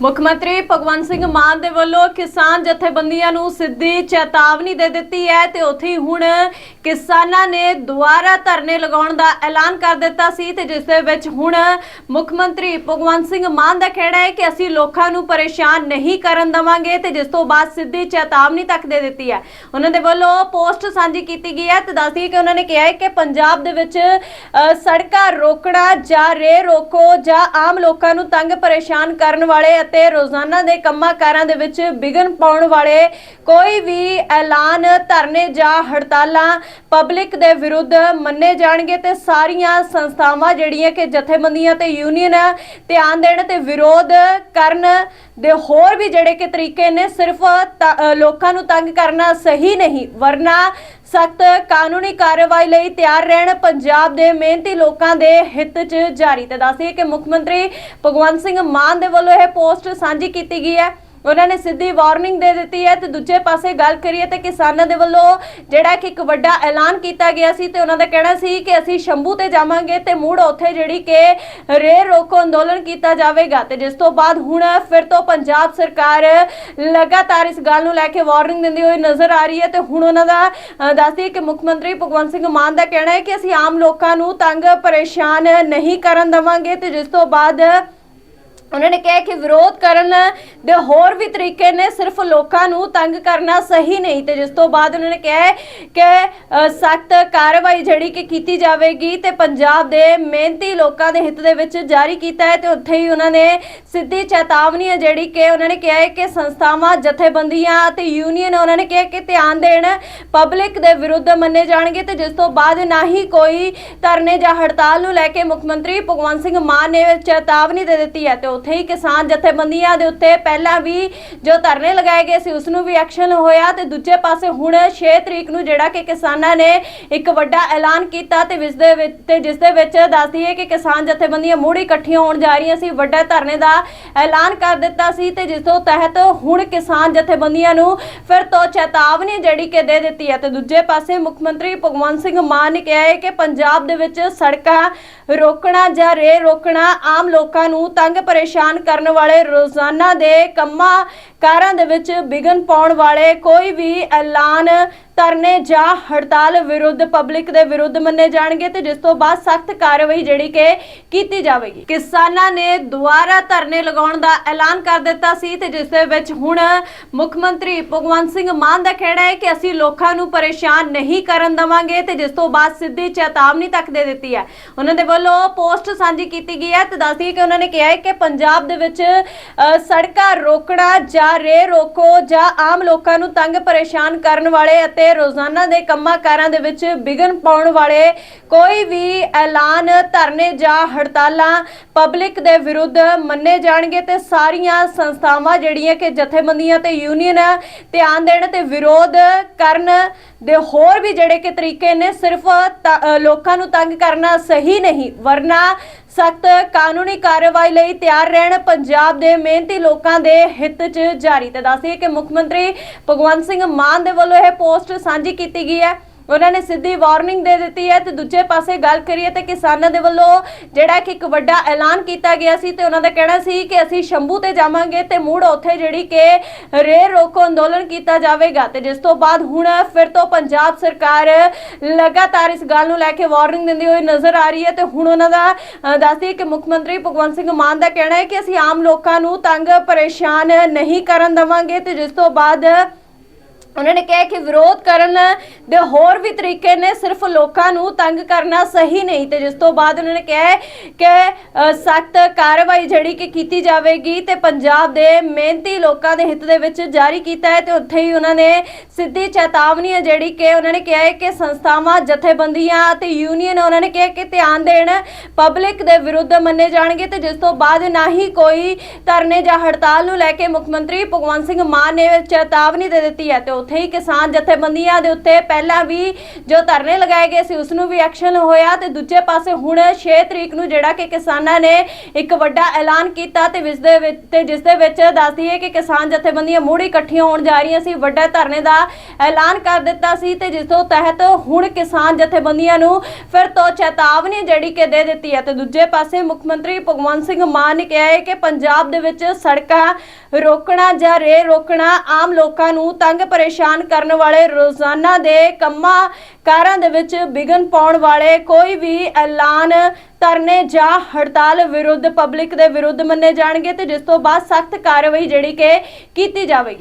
ਮੁੱਖ ਮੰਤਰੀ ਭਗਵੰਤ ਸਿੰਘ ਮਾਨ ਦੇ ਵੱਲੋਂ ਕਿਸਾਨ ਜਥੇਬੰਦੀਆਂ ਨੂੰ ਸਿੱਧੀ ਚੇਤਾਵਨੀ ਦੇ ਦਿੱਤੀ ਹੈ ਤੇ ਉੱਥੇ ਹੁਣ ਕਿਸਾਨਾਂ ਨੇ ਦੁਬਾਰਾ ਧਰਨੇ ਲਗਾਉਣ ਦਾ ਐਲਾਨ ਕਰ ਦਿੱਤਾ ਸੀ ਤੇ ਜਿਸ ਦੇ ਵਿੱਚ ਹੁਣ ਮੁੱਖ ਮੰਤਰੀ ਭਗਵੰਤ ਸਿੰਘ ਮਾਨ ਦਾ ਕਹਿਣਾ ਹੈ ਕਿ ਅਸੀਂ ਲੋਕਾਂ ਨੂੰ ਪਰੇਸ਼ਾਨ ਨਹੀਂ ਕਰਨ ਦਵਾਂਗੇ ਤੇ ਜਿਸ ਤੋਂ ਬਾਅਦ ਸਿੱਧੀ ਚੇਤਾਵਨੀ ਤੱਕ ਦੇ ਦਿੱਤੀ ਹੈ। ਉਹਨਾਂ ਦੇ ਵੱਲੋਂ ਪੋਸਟ ਸਾਂਝੀ ਕੀਤੀ ਗਈ ਹੈ ਤੇ ਦੱਸਦੀ ਹੈ ਕਿ ਉਹਨਾਂ ਨੇ ਕਿਹਾ ਹੈ ਕਿ ਪੰਜਾਬ ਦੇ ਵਿੱਚ ਸੜਕਾਂ ਰੋਕਣਾ ਜਾਂ ਰੇ ਰੋਕੋ ਜਾਂ ਆਮ ਲੋਕਾਂ ਨੂੰ ਤੰਗ ਪਰੇਸ਼ਾਨ ਕਰਨ ਵਾਲੇ ਅਤੇ ਰੋਜ਼ਾਨਾ ਦੇ ਕੰਮਾਂ ਦੇ ਵਿੱਚ ਵਿਘਨ ਪਾਉਣ ਵਾਲੇ ਕੋਈ ਵੀ ਐਲਾਨ ਧਰਨੇ ਜਾਂ ਹੜਤਾਲਾਂ ਪਬਲਿਕ ਦੇ ਵਿਰੁੱਧ ਮੰਨੇ ਜਾਣਗੇ ਤੇ ਸਾਰੀਆਂ ਸੰਸਥਾਵਾਂ ਜਿਹੜੀਆਂ ਕਿ ਜਥੇਬੰਦੀਆਂ ਤੇ ਯੂਨੀਅਨ ਧਿਆਨ ਦੇਣ ਤੇ ਵਿਰੋਧ ਕਰਨ ਦੇ ਹੋਰ ਵੀ ਜਿਹੜੇ ਕਿ ਤਰੀਕੇ ਨੇ, ਸਿਰਫ ਲੋਕਾਂ ਨੂੰ ਤੰਗ ਕਰਨਾ ਸਹੀ ਨਹੀਂ, ਵਰਨਾ ਸਖਤ ਕਾਨੂੰਨੀ ਕਾਰਵਾਈ ਲਈ ਤਿਆਰ ਰਹਿਣ ਪੰਜਾਬ ਦੇ ਮਿਹਨਤੀ ਲੋਕਾਂ ਦੇ ਹਿੱਤ 'ਚ ਜਾਰੀ। ਤੇ ਦੱਸਦੀ ਕਿ ਮੁੱਖ ਮੰਤਰੀ ਭਗਵੰਤ ਸਿੰਘ ਮਾਨ ਦੇ ਵੱਲੋਂ ਇਹ ਪੋਸਟ ਸਾਂਝੀ ਕੀਤੀ ਗਈ ਹੈ। ਉਹਨਾਂ ਨੇ ਸਿੱਧੀ ਵਾਰਨਿੰਗ ਦੇ ਦਿੱਤੀ ਹੈ ਤੇ ਦੂਜੇ ਪਾਸੇ ਗੱਲ ਕਰੀਏ ਤਾਂ ਕਿਸਾਨਾਂ ਦੇ ਵੱਲੋਂ ਜਿਹੜਾ ਕਿ ਇੱਕ ਵੱਡਾ ਐਲਾਨ ਕੀਤਾ ਗਿਆ ਸੀ ਤੇ ਉਹਨਾਂ ਦਾ ਕਹਿਣਾ ਸੀ ਕਿ ਅਸੀਂ ਸ਼ੰਭੂ ਤੇ ਜਾਵਾਂਗੇ ਤੇ ਮੁੜ ਉੱਥੇ ਜਿਹੜੀ ਕਿ ਰੇਲ ਰੋਕੋ ਅੰਦੋਲਨ ਕੀਤਾ ਜਾਵੇਗਾ। ਤੇ ਜਿਸ ਤੋਂ ਬਾਅਦ ਹੁਣ ਫਿਰ ਤੋਂ ਪੰਜਾਬ ਸਰਕਾਰ ਲਗਾਤਾਰ ਇਸ ਗੱਲ ਨੂੰ ਲੈ ਕੇ ਵਾਰਨਿੰਗ ਦਿੰਦੀ ਹੋਈ ਨਜ਼ਰ ਆ ਰਹੀ ਹੈ ਤੇ ਹੁਣ ਉਹਨਾਂ ਦਾ ਦੱਸਦੀ ਕਿ ਮੁੱਖ ਮੰਤਰੀ ਭਗਵੰਤ ਸਿੰਘ ਮਾਨ ਦਾ ਕਹਿਣਾ ਹੈ ਕਿ ਅਸੀਂ ਆਮ ਲੋਕਾਂ ਨੂੰ ਤੰਗ ਪਰੇਸ਼ਾਨ ਨਹੀਂ ਕਰਨ ਦਵਾਂਗੇ ਤੇ ਜਿਸ ਤੋਂ ਬਾਅਦ ਉਹਨਾਂ ਨੇ ਕਿਹਾ ਕਿ ਵਿਰੋਧ ਕਰਨ ਦੇ ਹੋਰ ਵੀ ਤਰੀਕੇ ਨੇ, ਸਿਰਫ ਲੋਕਾਂ ਨੂੰ ਤੰਗ ਕਰਨਾ ਸਹੀ ਨਹੀਂ। ਤੇ ਜਿਸ ਤੋਂ ਬਾਅਦ ਉਹਨਾਂ ਨੇ ਕਿਹਾ ਕਿ ਸਖਤ ਕਾਰਵਾਈ ਜਿਹੜੀ ਕਿ ਕੀਤੀ ਜਾਵੇਗੀ ਤੇ ਪੰਜਾਬ ਦੇ ਮਿਹਨਤੀ ਲੋਕਾਂ ਦੇ ਹਿੱਤ ਦੇ ਵਿੱਚ ਜਾਰੀ ਕੀਤਾ ਹੈ ਤੇ ਉੱਥੇ ਹੀ ਉਹਨਾਂ ਨੇ ਸਿੱਧੀ ਚੇਤਾਵਨੀ ਹੈ ਜਿਹੜੀ ਕਿ ਉਹਨਾਂ ਨੇ ਕਿਹਾ ਹੈ ਕਿ ਸੰਸਥਾਵਾਂ, ਜਥੇਬੰਦੀਆਂ ਅਤੇ ਯੂਨੀਅਨ ਉਹਨਾਂ ਨੇ ਕਿਹਾ ਕਿ ਧਿਆਨ ਦੇਣ ਪਬਲਿਕ ਦੇ ਵਿਰੁੱਧ ਮੰਨੇ ਜਾਣਗੇ ਤੇ ਜਿਸ ਤੋਂ ਬਾਅਦ ਨਾ ਹੀ ਕੋਈ ਧਰਨੇ ਜਾਂ ਹੜਤਾਲ ਨੂੰ ਲੈ ਕੇ ਮੁੱਖ ਮੰਤਰੀ ਭਗਵੰਤ ਸਿੰਘ ਮਾਨ ਨੇ ਚੇਤਾਵਨੀ ਦੇ ਦਿੱਤੀ ਹੈ ਤੇ ਉੱਥੇ ਹੀ ਕਿਸਾਨ ਜਥੇਬੰਦੀਆਂ ਦੇ ਉੱਤੇ ਪਹਿਲਾਂ ਵੀ ਜੋ ਧਰਨੇ ਲਗਾਏ ਗਏ ਸੀ ਉਸ ਨੂੰ ਵੀ ਐਕਸ਼ਨ ਹੋਇਆ ਤੇ ਦੂਜੇ ਪਾਸੇ ਹੁਣ 6 ਤਰੀਕ ਨੂੰ ਜਿਹੜਾ ਕਿ ਕਿਸਾਨਾਂ ਨੇ ਇੱਕ ਵੱਡਾ ਐਲਾਨ ਕੀਤਾ ਤੇ ਜਿਸ ਦੇ ਵਿੱਚ ਤੇ ਜਿਸ ਦੇ ਵਿੱਚ ਦੱਸਦੀ ਹੈ ਕਿ ਕਿਸਾਨ ਜਥੇਬੰਦੀਆਂ ਮੁੜ ਇਕੱਠੀਆਂ ਹੋਣ ਜਾ ਰਹੀਆਂ ਸੀ, ਵੱਡਾ ਧਰਨੇ ਦਾ ਐਲਾਨ ਕਰ ਦਿੱਤਾ ਸੀ ਤੇ ਜਿਸ ਤੋਂ ਤਹਿਤ ਹੁਣ ਕਿਸਾਨ ਜਥੇਬੰਦੀਆਂ ਨੂੰ ਫਿਰ ਤੋਂ ਚੇਤਾਵਨੀ ਜਿਹੜੀ ਕਿ ਦੇ ਦਿੱਤੀ ਹੈ ਤੇ ਦੂਜੇ ਪਾਸੇ ਮੁੱਖ ਮੰਤਰੀ ਭਗਵੰਤ ਸਿੰਘ ਮਾਨ ਨੇ ਕਿਹਾ ਹੈ ਕਿ ਪੰਜਾਬ ਦੇ ਵਿੱਚ ਸੜਕਾਂ ਰੋਕਣਾ ਜਾਂ ਰੇ ਰੋਕਣਾ ਆਮ ਲੋਕਾਂ ਨੂੰ ਤੰਗ ਪਰੇਸ਼ਾਨ ਪਰੇਸ਼ਾਨ ਕਰਨ ਵਾਲੇ ਰੋਜ਼ਾਨਾ ਦੇ ਕੰਮਾਂ ਕਾਰਾਂ ਦੇ ਵਿੱਚ ਵਿਘਨ ਪਾਉਣ ਵਾਲੇ ਕੋਈ ਵੀ ਐਲਾਨ ਧਰਨੇ ਜਾਂ ਹੜਤਾਲ ਵਿਰੁੱਧ ਪਬਲਿਕ ਦੇ ਵਿਰੁੱਧ ਮੰਨੇ ਜਾਣਗੇ ਤੇ ਜਿਸ ਤੋਂ ਬਾਅਦ ਸਖਤ ਕਾਰਵਾਈ ਜਿਹੜੀ ਕਿ ਕੀਤੀ ਜਾਵੇਗੀ। ਕਿਸਾਨਾਂ ਨੇ ਦੁਬਾਰਾ ਧਰਨੇ ਲਗਾਉਣ ਦਾ ਐਲਾਨ ਕਰ ਦਿੱਤਾ ਸੀ ਤੇ ਜਿਸ ਦੇ ਵਿੱਚ ਹੁਣ ਮੁੱਖ ਮੰਤਰੀ ਭਗਵੰਤ ਸਿੰਘ ਮਾਨ ਦਾ ਕਹਿਣਾ ਹੈ ਕਿ ਅਸੀਂ ਲੋਕਾਂ ਨੂੰ ਪਰੇਸ਼ਾਨ ਨਹੀਂ ਕਰਨ ਦਵਾਂਗੇ ਤੇ ਜਿਸ ਤੋਂ ਬਾਅਦ ਸਿੱਧੀ ਚੇਤਾਵਨੀ ਤੱਕ ਦੇ ਦਿੱਤੀ ਹੈ। ਉਹਨਾਂ ਦੇ ਵੱਲੋਂ ਪੋਸਟ ਸਾਂਝੀ ਕੀਤੀ ਗਈ ਹੈ ਤੇ ਦੱਸਦੀ ਕਿ ਉਹਨਾਂ ਨੇ ਕਿਹਾ ਹੈ ਕਿ ਪੰਜਾਬ ਦੇ ਵਿੱਚ ਸੜਕਾਂ ਰੋਕਣਾ ਜਾਂ ਰੇ ਰੋਕੋ ਜਾਂ ਆਮ ਲੋਕਾਂ ਨੂੰ ਤੰਗ ਪਰੇਸ਼ਾਨ ਕਰਨ ਵਾਲੇ ਅਤੇ ਰੋਜ਼ਾਨਾ ਦੇ ਕੰਮਾਂ ਦੇ ਵਿੱਚ ਵਿਘਨ ਪਾਉਣ ਵਾਲੇ ਕੋਈ ਵੀ ਐਲਾਨ ਧਰਨੇ ਜਾਂ ਹੜਤਾਲਾਂ ਪਬਲਿਕ ਦੇ ਵਿਰੁੱਧ ਮੰਨੇ ਜਾਣਗੇ ਤੇ ਸਾਰੀਆਂ ਸੰਸਥਾਵਾਂ ਜਿਹੜੀਆਂ ਕਿ ਜਥੇਬੰਦੀਆਂ ਤੇ ਯੂਨੀਅਨ ਧਿਆਨ ਦੇਣ ਤੇ ਵਿਰੋਧ ਕਰਨ ਦੇ ਹੋਰ ਵੀ ਜਿਹੜੇ ਕਿ ਤਰੀਕੇ ਨੇ ਸਿਰਫ ਲੋਕਾਂ ਨੂੰ ਤੰਗ ਕਰਨਾ ਸਹੀ ਨਹੀਂ, ਵਰਨਾ ਸਖਤ ਕਾਨੂੰਨੀ ਕਾਰਵਾਈ ਲਈ ਤਿਆਰ ਰਹਿਣ ਪੰਜਾਬ ਦੇ ਮਿਹਨਤੀ ਲੋਕਾਂ ਦੇ ਹਿੱਤ 'ਚ ਜਾਰੀ। ਤੇ ਦੱਸੀਏ ਕਿ ਮੁੱਖ ਮੰਤਰੀ ਭਗਵੰਤ ਸਿੰਘ ਮਾਨ ਦੇ ਵੱਲੋਂ ਇਹ ਪੋਸਟ ਸਾਂਝੀ ਕੀਤੀ ਗਈ ਹੈ। ਉਹਨਾਂ ਨੇ ਸਿੱਧੀ ਵਾਰਨਿੰਗ ਦੇ ਦਿੱਤੀ ਹੈ ਤੇ ਦੂਜੇ ਪਾਸੇ ਗੱਲ ਕਰੀਏ ਤੇ ਕਿਸਾਨਾਂ ਦੇ ਵੱਲੋਂ ਜਿਹੜਾ ਕਿ ਇੱਕ ਵੱਡਾ ਐਲਾਨ ਕੀਤਾ ਗਿਆ ਸੀ ਤੇ ਉਹਨਾਂ ਦਾ ਕਹਿਣਾ ਸੀ ਕਿ ਅਸੀਂ ਸ਼ੰਭੂ ਤੇ ਜਾਵਾਂਗੇ ਤੇ ਮੁੜ ਉੱਥੇ ਜਿਹੜੀ ਕਿ ਰੇ ਰੋਕੋ ਅੰਦੋਲਨ ਕੀਤਾ ਜਾਵੇਗਾ। ਤੇ ਜਿਸ ਤੋਂ ਬਾਅਦ ਹੁਣ ਫਿਰ ਤੋਂ ਪੰਜਾਬ ਸਰਕਾਰ ਲਗਾਤਾਰ ਇਸ ਗੱਲ ਨੂੰ ਲੈ ਕੇ ਵਾਰਨਿੰਗ ਦਿੰਦੀ ਹੋਈ ਨਜ਼ਰ ਆ ਰਹੀ ਹੈ ਤੇ ਹੁਣ ਉਹਨਾਂ ਦਾ ਦੱਸਦੀ ਕਿ ਮੁੱਖ ਮੰਤਰੀ ਭਗਵੰਤ ਸਿੰਘ ਮਾਨ ਦਾ ਕਹਿਣਾ ਹੈ ਕਿ ਅਸੀਂ ਆਮ ਲੋਕਾਂ ਨੂੰ ਤੰਗ, ਪਰੇਸ਼ਾਨ ਨਹੀਂ ਕਰਨ ਦਵਾਂਗੇ ਤੇ ਜਿਸ ਤੋਂ ਬਾਅਦ ਉਹਨਾਂ ਨੇ ਕਿਹਾ ਕਿ ਵਿਰੋਧ ਕਰਨ ਦੇ ਹੋਰ ਵੀ ਤਰੀਕੇ ਨੇ, ਸਿਰਫ ਲੋਕਾਂ ਨੂੰ ਤੰਗ ਕਰਨਾ ਸਹੀ ਨਹੀਂ। ਤੇ ਜਿਸ ਤੋਂ ਬਾਅਦ ਉਹਨਾਂ ਨੇ ਕਿਹਾ ਕਿ ਸਖਤ ਕਾਰਵਾਈ ਜਿਹੜੀ ਕਿ ਕੀਤੀ ਜਾਵੇਗੀ ਤੇ ਪੰਜਾਬ ਦੇ ਮਿਹਨਤੀ ਲੋਕਾਂ ਦੇ ਹਿੱਤ ਦੇ ਵਿੱਚ ਜਾਰੀ ਕੀਤਾ ਹੈ ਤੇ ਉੱਥੇ ਹੀ ਉਹਨਾਂ ਨੇ ਸਿੱਧੀ ਚੇਤਾਵਨੀ ਹੈ ਜਿਹੜੀ ਕਿ ਉਹਨਾਂ ਨੇ ਕਿਹਾ ਹੈ ਕਿ ਸੰਸਥਾਵਾਂ ਜਥੇਬੰਦੀਆਂ ਅਤੇ ਯੂਨੀਅਨ ਉਹਨਾਂ ਨੇ ਕਿਹਾ ਕਿ ਧਿਆਨ ਦੇਣ ਪਬਲਿਕ ਦੇ ਵਿਰੁੱਧ ਮੰਨੇ ਜਾਣਗੇ ਤੇ ਜਿਸ ਤੋਂ ਬਾਅਦ ਨਾ ਹੀ ਕੋਈ ਧਰਨੇ ਜਾਂ ਹੜਤਾਲ ਨੂੰ ਲੈ ਕੇ ਮੁੱਖ ਮੰਤਰੀ ਭਗਵੰਤ ਸਿੰਘ ਮਾਨ ਨੇ ਚੇਤਾਵਨੀ ਦੇ ਦਿੱਤੀ ਹੈ ਤੇ ਉੱਥੇ ਹੀ ਕਿਸਾਨ ਜਥੇਬੰਦੀਆਂ ਦੇ ਉੱਤੇ ਪਹਿਲਾਂ ਵੀ ਜੋ ਧਰਨੇ ਲਗਾਏ ਗਏ ਸੀ, ਉਸ ਨੂੰ ਵੀ ਐਕਸ਼ਨ ਹੋਇਆ ਤੇ ਦੂਜੇ ਪਾਸੇ ਹੁਣ 6 ਤਰੀਕ ਨੂੰ ਜਿਹੜਾ ਕਿ ਕਿਸਾਨਾਂ ਨੇ ਇੱਕ ਵੱਡਾ ਐਲਾਨ ਕੀਤਾ ਤੇ ਜਿਸ ਦੇ ਵਿੱਚ, ਤੇ ਜਿਸ ਦੇ ਵਿੱਚ ਦੱਸਦੀ ਹੈ ਕਿ ਕਿਸਾਨ ਜਥੇਬੰਦੀਆਂ ਮੁੜ ਇਕੱਠੀਆਂ ਹੋਣ ਜਾ ਰਹੀਆਂ ਸੀ, ਵੱਡੇ ਧਰਨੇ ਦਾ ਐਲਾਨ ਕਰ ਦਿੱਤਾ ਸੀ ਤੇ ਜਿਸ ਤੋਂ ਤਹਿਤ ਹੁਣ ਕਿਸਾਨ ਜਥੇਬੰਦੀਆਂ ਨੂੰ ਫਿਰ ਤੋਂ ਚੇਤਾਵਨੀ ਜਿਹੜੀ ਕਿ ਦੇ ਦਿੱਤੀ ਹੈ। ਤੇ ਦੂਜੇ ਪਾਸੇ ਮੁੱਖ ਮੰਤਰੀ ਭਗਵੰਤ ਸਿੰਘ ਮਾਨ ਨੇ ਕਿਹਾ ਹੈ ਕਿ ਪੰਜਾਬ ਦੇ ਵਿੱਚ ਸੜਕਾਂ ਰੋਕਣਾ ਜਾਂ ਰੇ ਰੋਕਣਾ ਆਮ ਲੋਕਾਂ ਨੂੰ ਤੰਗ ਪਰੇਸ਼ਾਨ ਕਰਨ ਵਾਲੇ ਰੋਜ਼ਾਨਾ ਦੇ ਕੰਮਾਂ ਕਾਰਾਂ ਦੇ ਵਿੱਚ ਵਿਘਨ ਪਾਉਣ ਵਾਲੇ ਕੋਈ ਵੀ ਐਲਾਨ ਧਰਨੇ ਜਾਂ ਹੜਤਾਲ ਵਿਰੁੱਧ ਪਬਲਿਕ ਦੇ ਵਿਰੁੱਧ ਮੰਨੇ ਜਾਣਗੇ ਤੇ ਜਿਸ ਤੋਂ ਬਾਅਦ ਸਖਤ ਕਾਰਵਾਈ ਜਿਹੜੀ ਕਿ ਕੀਤੀ ਜਾਵੇਗੀ।